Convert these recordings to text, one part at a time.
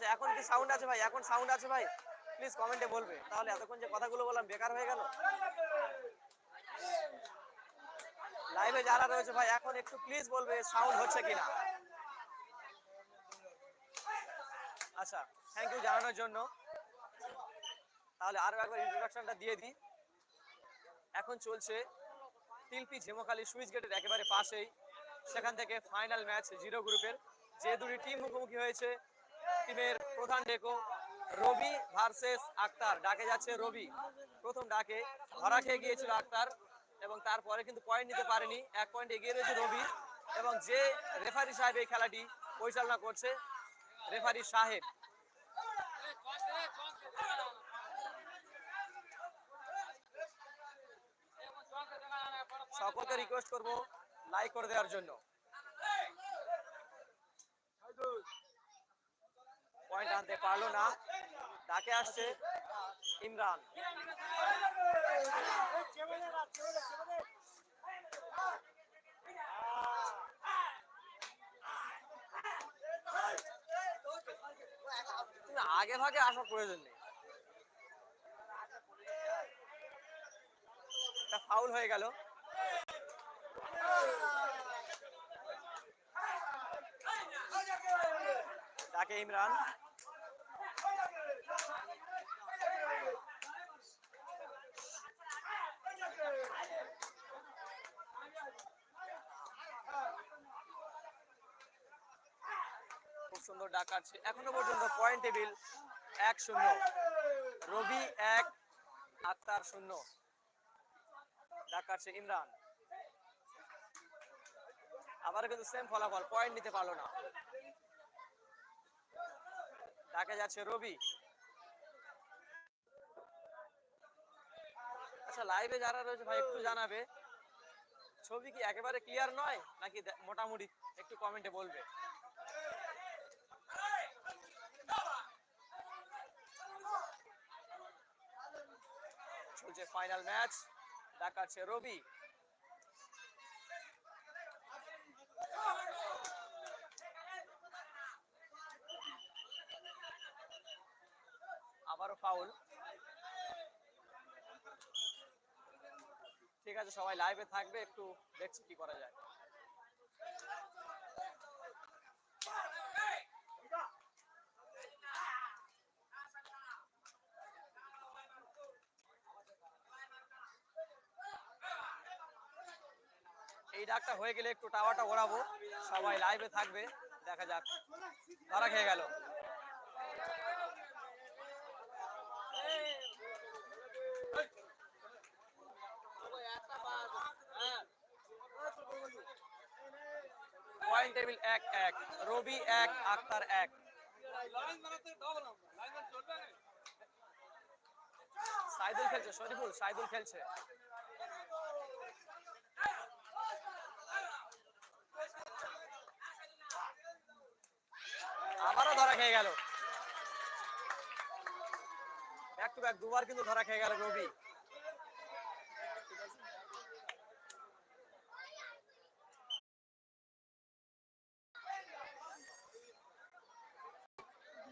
আচ্ছা এখন কি সাউন্ড আছে ভাই? এখন সাউন্ড আছে ভাই? প্লিজ কমেন্টে বলবে। তাহলে এতক্ষণ যে কথাগুলো বললাম, বেকার হয়ে গেল? লাইভে যারা রয়েছে ভাই, এখন একটু প্লিজ বলবে সাউন্ড হচ্ছে কিনা? আচ্ছা থ্যাংক ইউ জানানোর জন্য। তাহলে আরও একবার ইন্ট্রোডাকশনটা দিয়ে দিই। এখন চলছে তিলপি ঝিমোখালি সুইচ গেটের একেবারে পাশেই। সেখান থেকে ফাইনাল ম্যাচ জিরো গ্রুপের যে দুটি টিম মুখোমুখি হয়েছে টিমের প্রধান ডেকো রবি ভার্সেস আক্তার। ডাকে যাচ্ছে রবি। প্রথম ডাকে, ধরা খেয়ে গিয়েছিল আক্তার এবং তারপরে কিন্তু পয়েন্ট নিতে পারেনি। এক পয়েন্ট এগিয়ে রয়েছে রবি এবং যে রেফারি সাহেব এই খেলাটি পরিচালনা করছে রেফারি সাহেব। সকলকে রিকোয়েস্ট করব লাইক করে দেওয়ার জন্য। পয়েন্ট আনতে পারল না। তাকে আসছে ইমরান। আগে ভাগে আসার প্রয়োজন নেই। ফাউল হয়ে গেল। ডাকে ইমরান। খুব সুন্দর ডাকাচ্ছে এখনও পর্যন্ত পয়েন্ট টেবিল এক শূন্য। রবি এক, আক্তার শূন্য। ডাকাচ্ছে ইমরান। আবার কিন্তু সেম ফলাফল পয়েন্ট নিতে পারল না। ডাকে যাচ্ছে রবি। আচ্ছা লাইভে যারা রয়েছে ভাই, একটু জানাবে। ছবি কি একেবারে ক্লিয়ার নয়, নাকি মোটামুটি একটু কমেন্টে বলবে? চলছে ফাইনাল ম্যাচ দেখাচ্ছে রবি আবারও ফাউল। ঠিক আছে, সবাই লাইভে থাকবে, একটু দেখছি কি করা যায়। এই ডাকটা হয়ে গেলে একটু টাওয়ারটা ওড়াবো। সবাই লাইভে থাকবে, দেখা যাক। ধরা খেয়ে গেল। পয়েন্ট টেবিল এক এক। রবি এক আক্তার এক। সাইদুল খেলছে, শরীফুল সাইদুল খেলছে। আবারও ধরা খেয়ে গেল। ব্যাক টু ব্যাক দুবার কিন্তু ধরা খেয়ে গেল রবি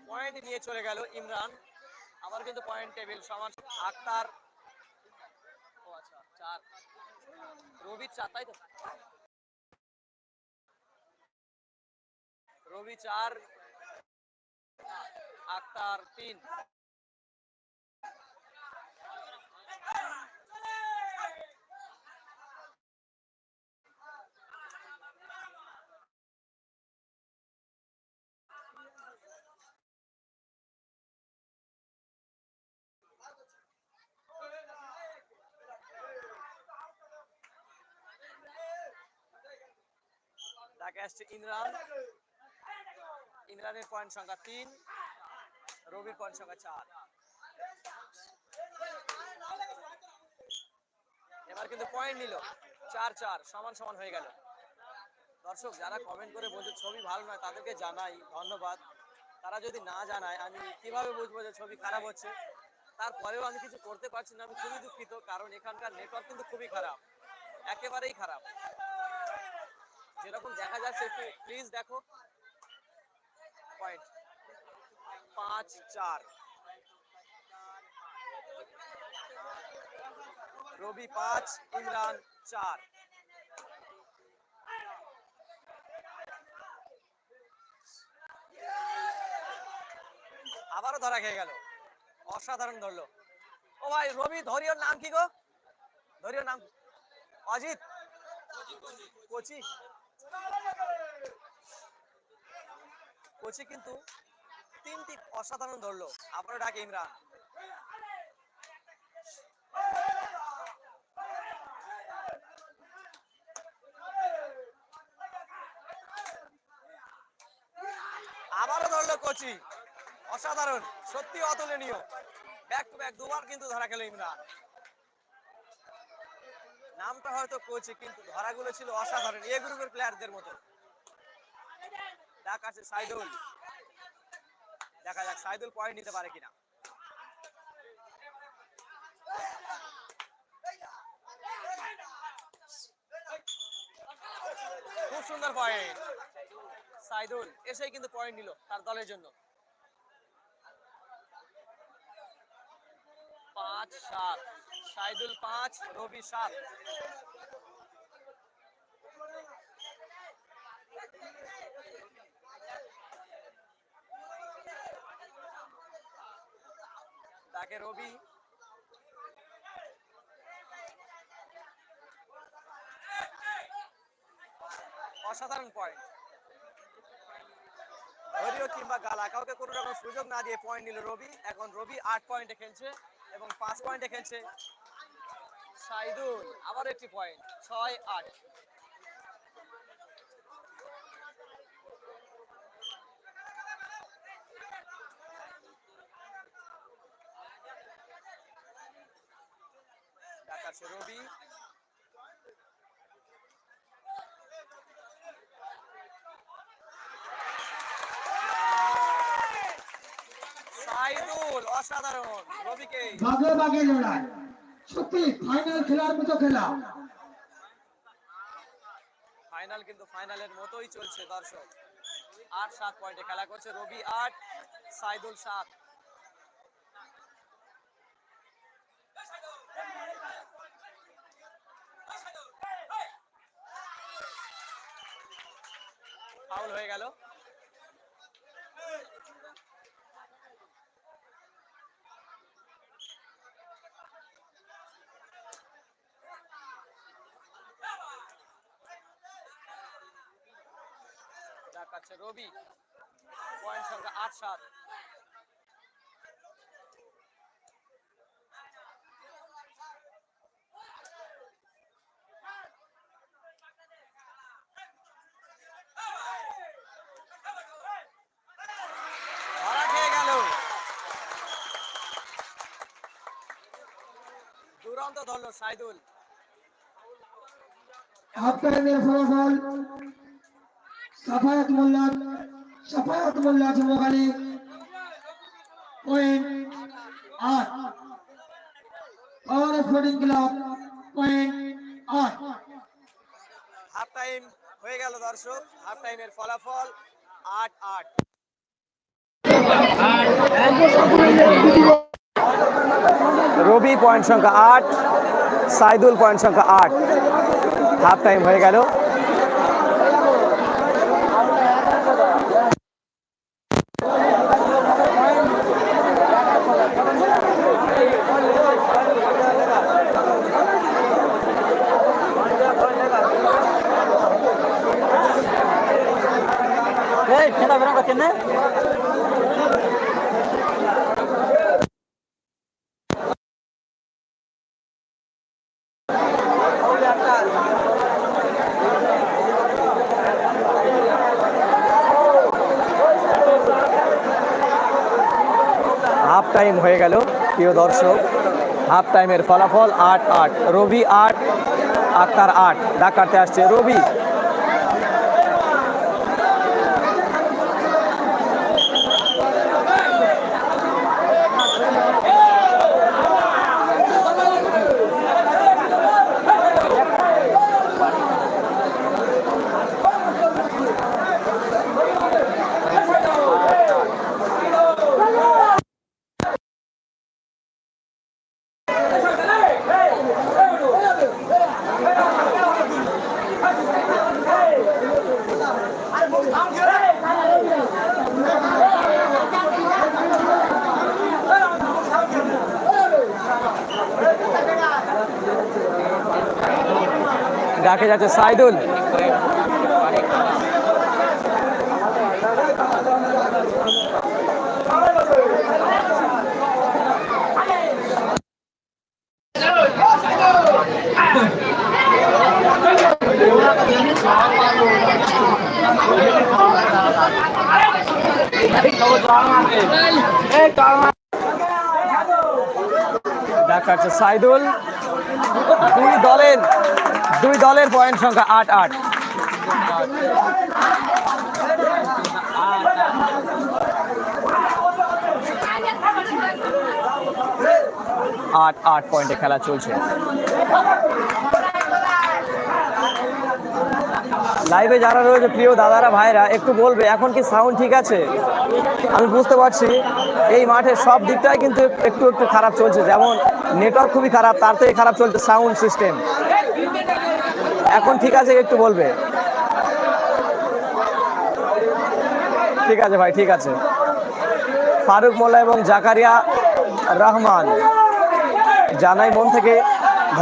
পয়েন্ট নিয়ে চলে গেল ইমরান। আবার কিন্তু পয়েন্ট টেবিল সমান আক্তার ও আচ্ছা চার। রবি চার, তাই তো? রবি চার আক্তার তিন ডাকে আসছে ইমরান। ইমরানের পয়েন্ট সংখ্যা তিন, রবির পয়েন্ট সংখ্যা চার। এবার কিন্তু পয়েন্ট নিল। চার চার, সমান সমান হয়ে গেল। দর্শক, যারা কমেন্ট করে বলছে ছবি ভালো নয়, তাদেরকে জানাই ধন্যবাদ। তারা যদি না জানায়, আমি কীভাবে বুঝব যে ছবি খারাপ হচ্ছে? তারপরেও আমি কিছু করতে পারছি না, আমি খুবই দুঃখিত, কারণ এখানকার নেটওয়ার্ক কিন্তু খুবই খারাপ। একেবারেই খারাপ। যেরকম দেখা যাচ্ছে একটু প্লিজ দেখো। পয়েন্ট পাঁচ চার। রবি পাঁচ ইমরান চার। আবারও ধরা খেয়ে গেল। অসাধারণ ধরলো। ও ভাই রবি ধরিওর নাম কি গো? ধরিওর নাম। অজিত। কোচি? কোচি কিন্তু তিনটি অসাধারণ ধরলো। আবারও ডাকে ইমরান। আবারও ধরলো কোচি। অসাধারণ সত্যি অতুলনীয়। ব্যাক টু ব্যাক দুবার কিন্তু ধরা খেলো ইমরান। নামটা হয়তো কোচি, কিন্তু ধরাগুলো ছিল অসাধারণ, এ গ্রুপের প্লেয়ারদের মতো। ডাক আছে সাইদুল। দেখা যাক সাইদুল পয়েন্ট নিতে পারে কিনা। খুব সুন্দর পয়েন্ট। সাইদুল এসেই কিন্তু পয়েন্ট নিল তার দলের জন্য। পাঁচ সাত। সাইদুল পাঁচ, রবি সাত। তাকে রবি। অসাধারণ পয়েন্ট ধরিও কিংবা গালা, কাউকে কোনো রকম সুযোগ না দিয়ে পয়েন্ট নিল রবি। এখন রবি আট পয়েন্টে খেলছে এবং পাঁচ পয়েন্টে খেলছে সাইদুল। আবার একটি পয়েন্ট ছয় আট দেখাচ্ছে রবি সাইদুল অসাধারণ রবিকে বাঘে বাঘে লড়াই সত্যি ফাইনাল খেলার মতো খেলা। ফাইনাল কিন্তু ফাইনালের মতোই চলছে দর্শক। আট, সাত পয়েন্টে খেলা করছে রবি, আট, সাইদুল, সাত। ফাউল হয়ে গেল দেখাচ্ছে রবি পয়েন্ট সংখ্যা আট সাত দুরন্ত ধরলো সাইদুল। টাইমের ফলাফল সাফায়াত মোল্লা সাফায়াত মোল্লা যুবকালী পয়েন্ট আট পাওয়ার স্পোর্টিং ক্লাব পয়েন্ট আট হাফ টাইম হয়ে গেল দর্শক হাফ টাইমের ফলাফল আট আট রবি পয়েন্ট সংখ্যা আট সাইদুল পয়েন্ট সংখ্যা আট হাফ টাইম হয়ে গেল হাফ টাইম হয়ে গেল প্রিয় দর্শক হাফ টাইমের ফলাফল আট আট রবি আট আক্তার আট ডাকাতে আসছে রবি। যাচ্ছে সাইদুল। দেখাচ্ছে সাইদুল। দুই দলের দুই দলের পয়েন্ট সংখ্যা আট আট। আট আট পয়েন্টে খেলা চলছে। লাইভে যারা রয়েছে, প্রিয় দাদারা ভাইরা একটু বলবে, এখন কি সাউন্ড ঠিক আছে? আমি বুঝতে পারছি, এই মাঠের সব দিকটাই কিন্তু একটু একটু খারাপ চলছে। যেমন নেটওয়ার্ক খুবই খারাপ, তার থেকে খারাপ চলছে সাউন্ড সিস্টেম এখন ঠিক আছে, একটু বলবে। ঠিক আছে ভাই, ঠিক আছে। ফারুক মোল্লা এবং জাকারিয়া রহমান। জানাই মন থেকে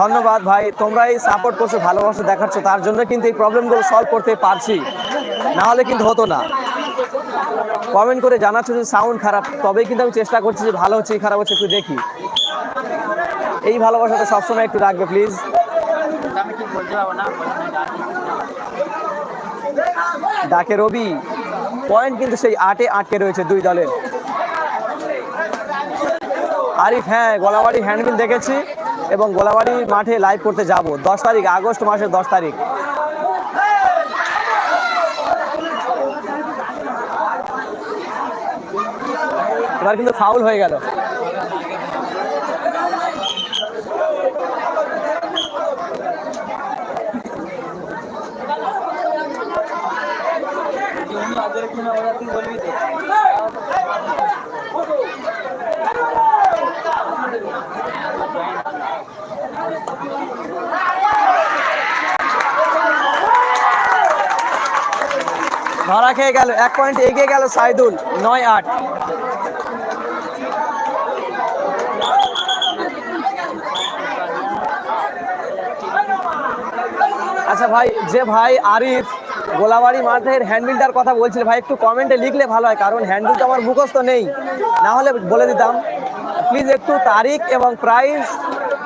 ধন্যবাদ ভাই, তোমরাই সাপোর্ট করছ, ভালোবাসা, দেখাচ্ছ, তার জন্য কিন্তু এই প্রবলেমগুলো সলভ করতে পারছি। না হলে কিন্তু হতো না। কমেন্ট করে জানাচ্ছ যে সাউন্ড খারাপ তবে কিন্তু আমি চেষ্টা করছি যে ভালো হচ্ছে খারাপ হচ্ছে, একটু দেখি। এই ভালোবাসাটা সবসময় একটু রাখবে প্লিজ আমি কি বলতে পারব না ডাকে রবি। পয়েন্ট কিন্তু সেই আটে আটকে রয়েছে দুই দলের। আরিফ হ্যাঁ গোলাবাড়ি হ্যান্ডবিল দেখেছি এবং গোলাবাড়ি মাঠে লাইভ করতে যাব। দশ তারিখ, আগস্ট মাসের দশ তারিখ। এবার কিন্তু ফাউল হয়ে গেল। ধরা খেয়ে গেল, এক পয়েন্ট এগিয়ে গেল সাইদুল, নয় আট। আচ্ছা ভাই, যে ভাই আরিফ গোলাবাড়ি মাঠের হ্যান্ডবিলটার কথা বলছিল। ভাই, একটু কমেন্টে লিখলে ভালো হয়, কারণ হ্যান্ডবিল তো আমার মুখস্থ নেই। না হলে বলে দিতাম। প্লিজ একটু তারিখ এবং প্রাইস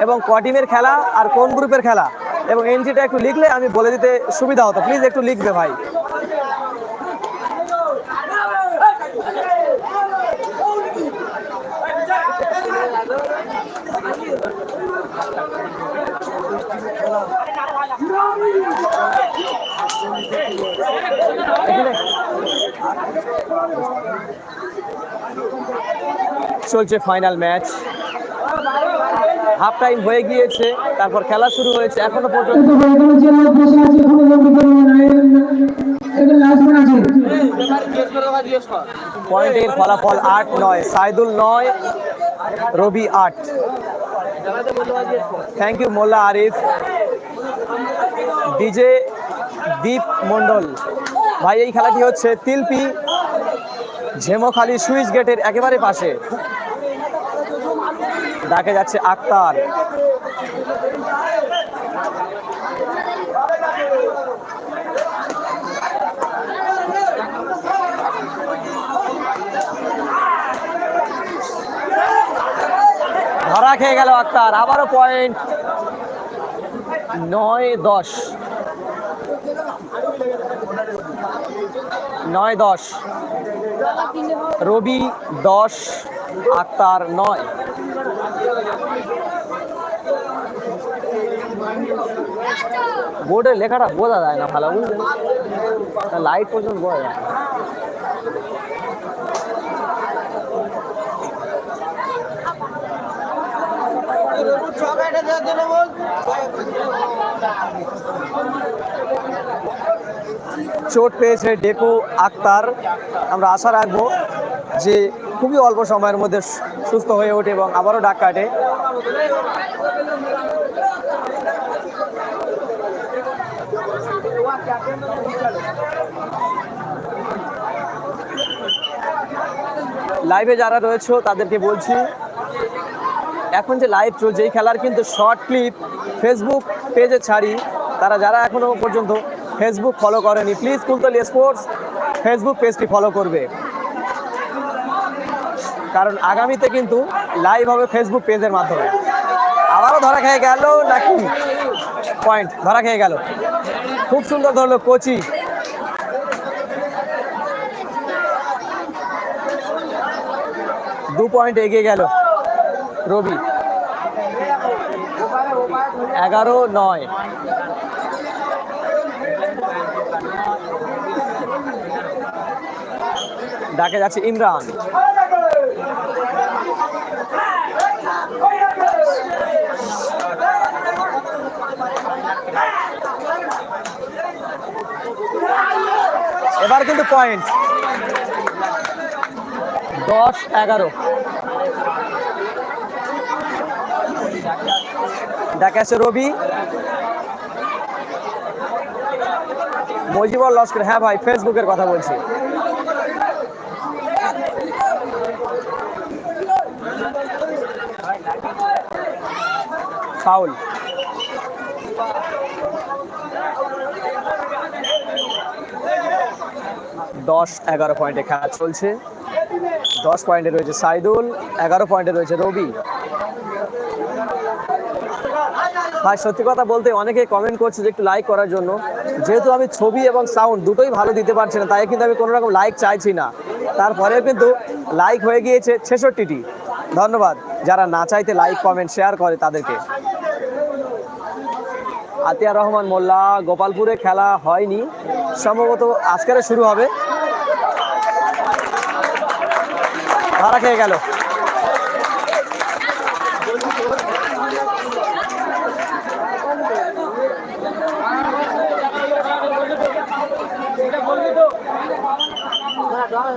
এবং ক টিমের খেলা আর কোন গ্রুপের খেলা। এবং এনজিটা একটু লিখলে আমি বলে দিতে সুবিধা হতো। প্লিজ একটু লিখবে ভাই। চলছে ফাইনাল ম্যাচ হাফ টাইম হয়ে গিয়েছে তারপর খেলা শুরু হয়েছে এখনও পর্যন্ত পয়েন্টের ফলাফল আট নয় সাইদুল নয় রবি আট। Thank you Molla Arif. DJ Dip Mondal ভাই এই খেলাটি হচ্ছে তিলপি ঝেমোখালি সুইচ গেটের একেবারে পাশে। ডাকে যাচ্ছে আক্তার। ধরা খেয়ে গেল আক্তার। আবারও পয়েন্ট নয় দশ। নয় দশ। রবি দশ, আক্তার নয়। বোর্ডের লেখাটা বোঝা যায় না ভালো, বুঝলেন? লাইট পর্যন্ত বোঝা যায় না। চোট পেয়েছে ডেকু আক্তার। আমরা আশা রাখব যে খুবই অল্প সময়ের মধ্যে সুস্থ হয়ে ওঠে এবং আবারও ডাক কাটে। লাইভে যারা রয়েছে, তাদেরকে বলছি, এখন যে লাইভ চলছে, এই খেলার কিন্তু শর্ট ক্লিপ ফেসবুক পেজে ছাড়ি। তারা যারা এখনও পর্যন্ত ফেসবুক ফলো করেনি। প্লিজ কুলতলি স্পোর্টস ফেসবুক পেজটি ফলো করবে। কারণ আগামীতে কিন্তু লাইভ হবে ফেসবুক পেজের মাধ্যমে। আবারও ধরা খেয়ে গেল নাকি? পয়েন্ট ধরা খেয়ে গেল। খুব সুন্দর ধরলো কোচি। দু পয়েন্ট এগিয়ে গেল রবি। এগারো নয়। ডাকে যাচ্ছে ইমরান। এবার কিন্তু পয়েন্ট দশ, এগারো। ডাকে আছে রবি। মজিবর লস্কর হ্যাঁ ভাই ফেসবুকের কথা বলছি। ফাউল দশ, এগারো পয়েন্টে খেলা চলছে। দশ পয়েন্টে রয়েছে সাইদুল, এগারো পয়েন্টে রয়েছে রবি। ভাই, সত্যি কথা বলতে অনেকে কমেন্ট করছে যে একটু লাইক করার জন্য। যেহেতু আমি ছবি এবং সাউন্ড দুটোই ভালো দিতে পারছি না, তাই কিন্তু আমি কোনো রকম লাইক চাইছি না। তারপরেও কিন্তু লাইক হয়ে গিয়েছে ছেষট্টিটি। ধন্যবাদ। যারা না চাইতে লাইক কমেন্ট শেয়ার করে তাদেরকে। আতিয়া রহমান মোল্লা, গোপালপুরে খেলা হয়নি। সম্ভবত আজকের শুরু হবে। ভাড়া খেয়ে গেল।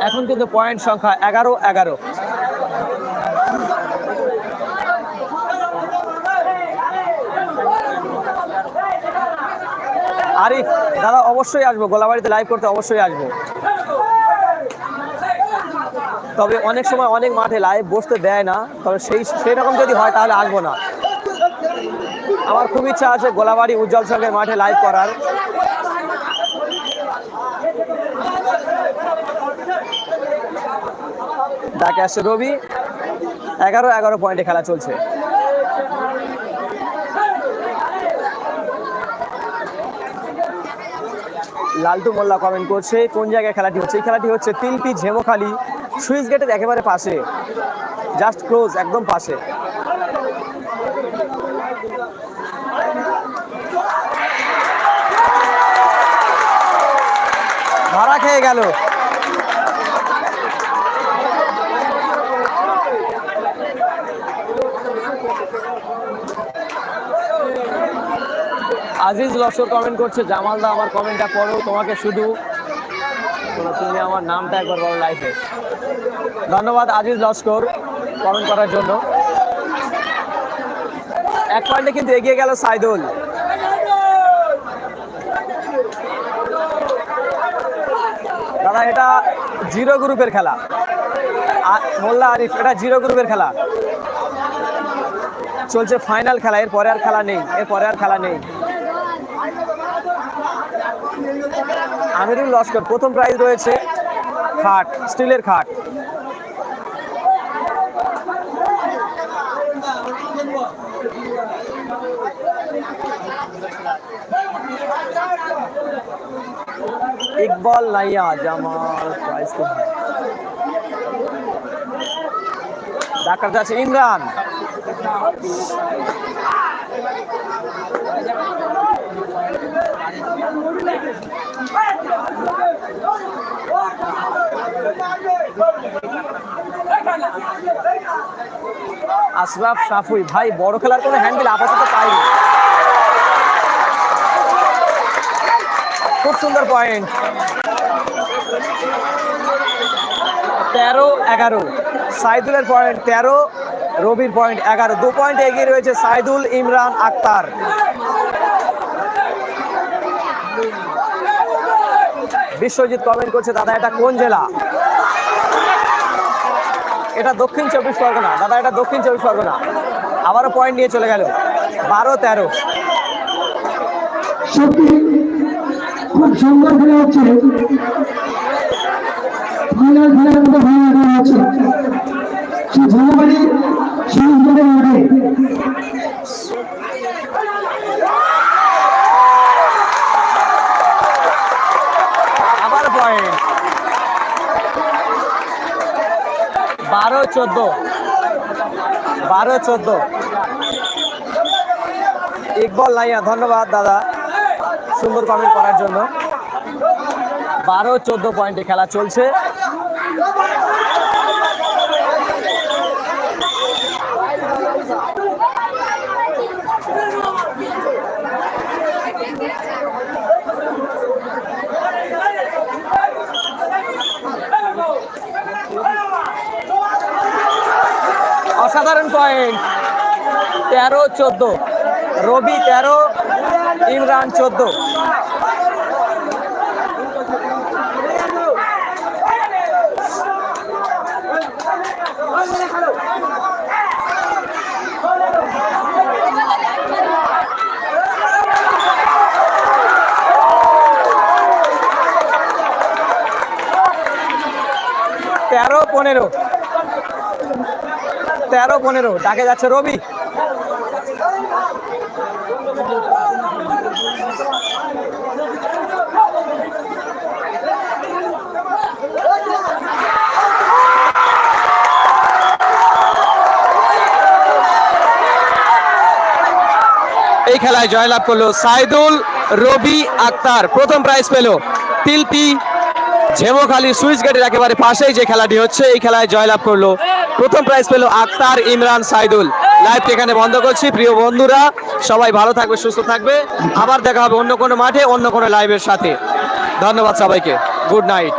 এখন কিন্তু পয়েন্ট সংখ্যা এগারো এগারো। আরিফ দাদা, অবশ্যই আসব। গোলাবাড়িতে লাইভ করতে অবশ্যই আসব। তবে অনেক সময় অনেক মাঠে লাইভ বসতে দেয় না। তবে সেই সেই রকম যদি হয়, তাহলে আসব না। আমার খুব ইচ্ছা আছে গোলাবাড়ি উজ্জ্বল সঙ্গে মাঠে লাইভ করার। ডাকে আসছে রবি। এগারো এগারো পয়েন্টে খেলা চলছে। লালটু মোল্লা কমেন্ট করছে, কোন জায়গায় খেলাটি হচ্ছে? এই খেলাটি হচ্ছে তিলপি ঝেমোখালি সুইচ গেটের একেবারে পাশে। জাস্ট ক্লোজ একদম পাশে। ভাড়া খেয়ে গেল। আজিজ লস্কর কমেন্ট করছে, জামালদা আমার কমেন্টটা পড়ো, তোমাকে শুধু। তুমি আমার নামটা একবার বলো লাইফে ধন্যবাদ আজিজ লস্কর কমেন্ট করার জন্য। এক পয়েন্টে কিন্তু এগিয়ে গেল সাইদুল। দাদা, এটা জিরো গ্রুপের খেলা। মোল্লা আরিফ, এটা জিরো গ্রুপের খেলা। চলছে ফাইনাল খেলা এর পরে আর খেলা নেই এর পরে আর খেলা নেই। আমিরুল লস্কর, প্রথম প্রাইজ রয়েছে খাট, স্টিলের খাট। ইকবাল নাইয়া জামাল প্রাইজ ডাক্তার যাচ্ছে ইমরান। আশরাফ সাফুই, ভাই, বড় খেলার কোনো হ্যান্ডেল আপাতত পাইনি। খুব সুন্দর পয়েন্ট তেরো, এগারো। সাইদুলের পয়েন্ট তেরো, রবির পয়েন্ট এগারো। দু পয়েন্ট এগিয়ে রয়েছে সাইদুল ইমরান আক্তার। বিশ্বজিৎ কমেন্ট করছে, দাদা, এটা কোন জেলা? এটা দক্ষিণ চব্বিশ পরগনা। দাদা, এটা দক্ষিণ চব্বিশ পরগনা। আবারও পয়েন্ট নিয়ে চলে গেল। বারো তেরো। খুব সুন্দর মাঠে আবার পয়েন্ট বারো চোদ্দ। বারো চোদ্দ। ইকবল লাইয়া, ধন্যবাদ দাদা। সুন্দর কমেন্ট করার জন্য। বারো চোদ্দ পয়েন্টে খেলা চলছে। অসাধারণ পয়েন্ট তেরো চোদ্দ। রবি তেরো ইমরান চোদ্দ। তেরো পনেরো। তেরো, পনেরো। ডাকে যাচ্ছে রবি। এই খেলায় জয়লাভ করল সাইদুল রবি আক্তার। প্রথম প্রাইজ পেল তিলপি ঝেমোখালি সুইচ গেটের একেবারে পাশেই যে খেলাটি হচ্ছে, এই খেলায় জয়লাভ করল প্রথম প্রাইজ পেল আক্তার ইমরান সাইদুল। লাইভ এখানে বন্ধ করছি। প্রিয় বন্ধুরা, সবাই ভালো থাকবে, সুস্থ থাকবে। আবার দেখা হবে অন্য কোনো মাঠে, অন্য কোনো লাইভের সাথে। ধন্যবাদ সবাইকে। Good night